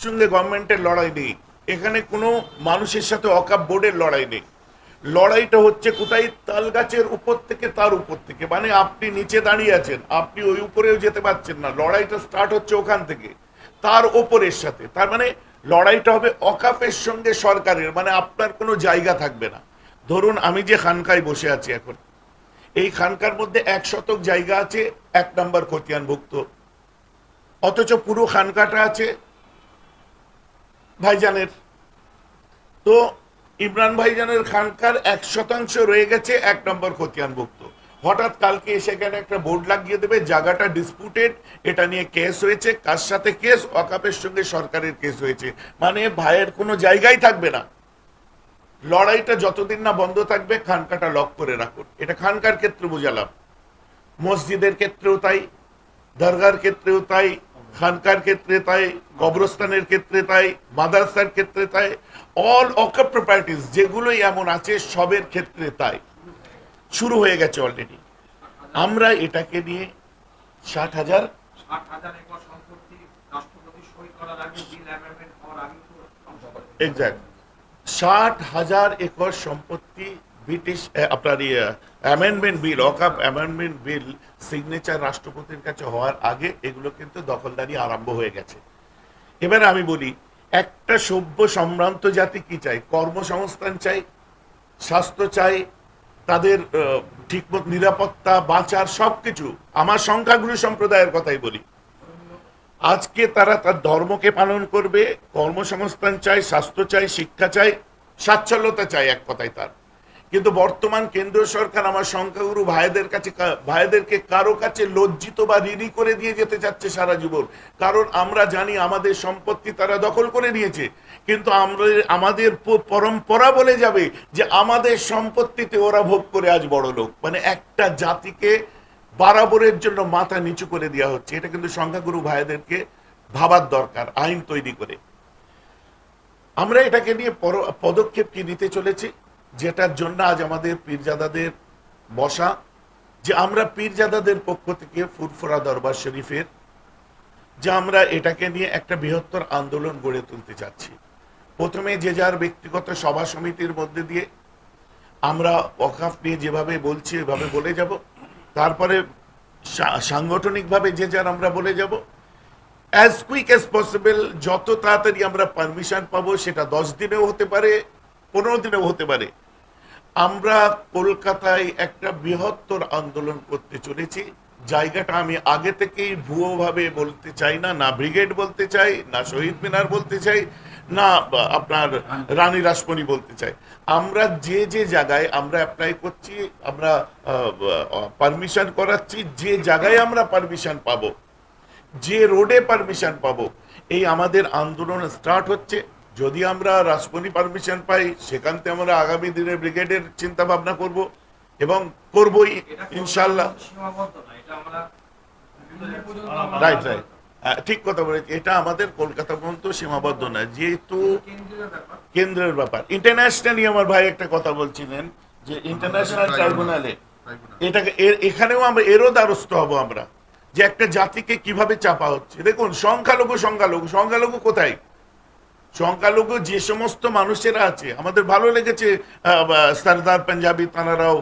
সঙ্গে গভর্নমেন্টের লড়াই নেই। এখানে কোনো মানুষের সাথে অকাপ বোর্ডের লড়াই নেই। লড়াইটা হচ্ছে কোথায়? তাল গাছের উপর থেকে তার উপর থেকে। মানে আপনি নিচে দাঁড়িয়ে আছেন, আপনি ওই উপরেও যেতে পারছেন না। লড়াইটা স্টার্ট হচ্ছে ওখান থেকে। তার ওপরের সাথে। তার মানে লড়াইটা হবে অকাপের সঙ্গে সরকারের। মানে আপনার কোনো জায়গা থাকবে না। ধরুন আমি যে খানকায় বসে আছি এখন। এই খানকার মধ্যে এক শতক জায়গা আছে, এক নম্বর খতিয়ানভুক্ত। অথচ পুরো খানকাটা আছে। ভাইজানের। তো ইমরান ভাইজানের খানকার এক শতাংশ রয়ে গেছে এক নম্বর খতিয়ানভুক্ত। হঠাৎ কালকে এসে সেখানে একটা বোর্ড লাগিয়ে দেবে, জায়গাটা ডিসপুটেড এটা নিয়ে কেস হয়েছে। কার সাথে কেস? অকাপের সঙ্গে সরকারের কেস হয়েছে। মানে ভাইয়ের কোনো জায়গাই থাকবে না। লড়াইটা যতদিন না বন্ধ থাকবে, খানকাটা লক করে রাখুন। এটা খানকার ক্ষেত্রে বোঝালাম। মসজিদের ক্ষেত্রেও তাই, দরগার ক্ষেত্রেও তাই খানকার ক্ষেত্রে তাই কবরস্থানের ক্ষেত্রে তাই মাদ্রাসার ক্ষেত্রে তাই অল অকাপ প্রপার্টিস যেগুলোই এমন আছে সবের ক্ষেত্রে তাই। শুরু হয়ে গেছে অলরেডি আমরা এটাকে নিয়ে ষাট হাজার ষাট হাজার একর সম্পত্তি ব্রিটিশ আপনার অ্যামেন্ডমেন্ট বিল অকাপ অ্যামেন্ডমেন্ট বিল সিগনেচার রাষ্ট্রপতির কাছে হওয়ার আগে এগুলো কিন্তু দখলদারি আরম্ভ হয়ে গেছে। এবার আমি বলি, একটা সভ্য সম্ভ্রান্ত জাতি কি চাই কর্মসংস্থান চাই স্বাস্থ্য চাই তাদের ঠিকমত নিরাপত্তা, বাঁচার সবকিছু। আমার সংখ্যাগুরু সম্প্রদায়ের কথাই বলি। আজকে তারা তার ধর্মকে পালন করবে, কর্মসংস্থান চাই স্বাস্থ্য চাই শিক্ষা চাই স্বাচ্ছল্যতা চাই এক কথায় তার। কিন্তু বর্তমান কেন্দ্রীয় সরকার আমার সংখ্যাগুরু ভাইদের কাছে ভাইদেরকে কারও কাছে লজ্জিত বা ঋণী করে দিয়ে যেতে চাচ্ছে সারা জীবন। কারণ আমরা জানি আমাদের সম্পত্তি তারা দখল করে নিয়েছে। কিন্তু আমরা আমাদের পরম্পরা বলে যাবে যে আমাদের সম্পত্তিতে ওরা ভোগ করে আজ বড় লোক। মানে একটা জাতিকে বারাবরের জন্য মাথা নিচু করে দেওয়া হচ্ছে। এটা কিন্তু সংখ্যাগুরু ভাইদেরকে ভাবার দরকার, আইন তৈরি করে। আমরা এটাকে নিয়ে পদক্ষেপ কি নিতে চলেছি? যেটার জন্য আজ আমাদের পীরজাদাদের বসা, যে আমরা পীরজাদাদের পক্ষ থেকে ফুরফুরা দরবার শরীফের, যে আমরা এটাকে নিয়ে একটা বৃহত্তর আন্দোলন গড়ে তুলতে চাচ্ছি প্রথমে যে যার ব্যক্তিগত সভা সমিতির মধ্যে দিয়ে আমরা ওয়াকাফ নিয়ে যেভাবে বলছি, এভাবে বলে যাব। তারপরে সাংগঠনিকভাবে যে যার আমরা বলে যাব। অ্যাজ কুইক অ্যাজ পসিবল যত তাড়াতাড়ি আমরা পারমিশন পাবো, সেটা দশ দিনেও হতে পারে পনেরো দিনেও হতে পারে। আমরা কলকাতায় একটা বৃহত্তর আন্দোলন করতে চলেছি। জায়গাটা আমি আগে থেকেই ভুয়োভাবে বলতে চাই না না ব্রিগেড বলতে চাই, না শহীদ মিনার বলতে চাই, না আপনার রানী রাসমণি বলতে চাই। আমরা যে যে জায়গায় আমরা অ্যাপ্লাই করছি, আমরা পারমিশন করাচ্ছি, যে জায়গায় আমরা পারমিশন পাবো, যে রোডে পারমিশন পাবো, এই আমাদের আন্দোলন স্টার্ট হচ্ছে। যদি আমরা রাজপনি পারমিশন পাই, সেখান থেকে আমরা আগামী দিনে ব্রিগেডের চিন্তা ভাবনা করব এবং করবই ইনশাল্লাহ রাইট রাইট ঠিক কথা বলেছি। এটা আমাদের কলকাতা পর্যন্ত সীমাবদ্ধ না, যেহেতু কেন্দ্রের ব্যাপার। ইন্টারন্যাশনালি আমার ভাই একটা কথা বলছিলেন, যে ইন্টারন্যাশনাল ট্রাইব্যুনালে এটাকে এখানেও আমরা, এরও দ্বারস্থ হব আমরা, যে একটা জাতিকে কীভাবে চাপা হচ্ছে। দেখুন, সংখ্যালঘু সংখ্যালঘু সংখ্যালঘু কোথায়? সংখ্যালঘু যে সমস্ত মানুষেরা আছে, আমাদের ভালো লেগেছে বা পাঞ্জাবি তাঁরাও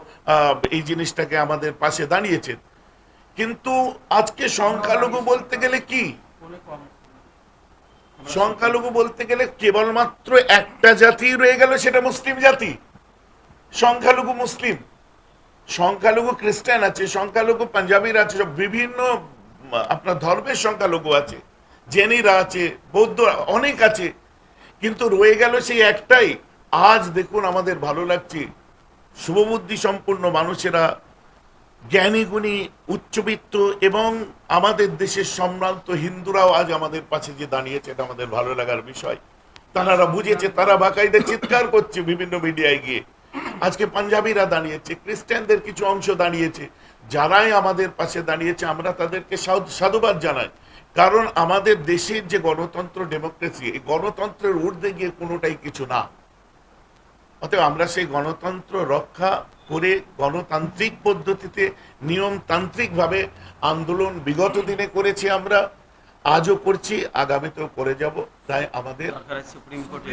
এই জিনিসটাকে আমাদের পাশে দাঁড়িয়েছেন কিন্তু আজকে সংখ্যালঘু বলতে গেলে কি? সংখ্যালঘু বলতে গেলে কেবলমাত্র একটা জাতি রয়ে গেল, সেটা মুসলিম জাতি। সংখ্যালঘু মুসলিম, সংখ্যালঘু খ্রিস্টান আছে, সংখ্যালঘু পাঞ্জাবির আছে, সব বিভিন্ন আপনার ধর্মের সংখ্যালঘু আছে। জেনিরা আছে, বৌদ্ধ অনেক আছে। কিন্তু রয়ে গেল সেই একটাই। আজ দেখুন আমাদের ভালো লাগছে। শুভবুদ্ধি সম্পূর্ণ মানুষেরা জ্ঞানী গুণী উচ্চবিত্ত এবং আমাদের দেশের সম্ভ্রান্ত হিন্দুরাও আজ আমাদের পাশে যে দাঁড়িয়েছে, এটা আমাদের ভালো লাগার বিষয়। তারা বুঝেছে, তারা বাকাইদের চিৎকার করছে বিভিন্ন মিডিয়ায় গিয়ে। আজকে পাঞ্জাবিরা দাঁড়িয়েছে, খ্রিস্টানদের কিছু অংশ দাঁড়িয়েছে। যারাই আমাদের পাশে দাঁড়িয়েছে, আমরা তাদেরকে সাধু- সাধুবাদ জানাই। কারণ আমাদের দেশের যে গণতন্ত্র ডেমোক্রেসি এই গণতন্ত্রের ঊর্ধ্বে গিয়ে কোনোটাই কিছু না। অতএব আমরা সেই গণতন্ত্র রক্ষা করে গণতান্ত্রিক পদ্ধতিতে নিয়মতান্ত্রিকভাবে আন্দোলন বিগত দিনে করেছি আমরা আজও করছি আগামীতেও করে যাব তাই আমাদের সুপ্রিম কোর্টে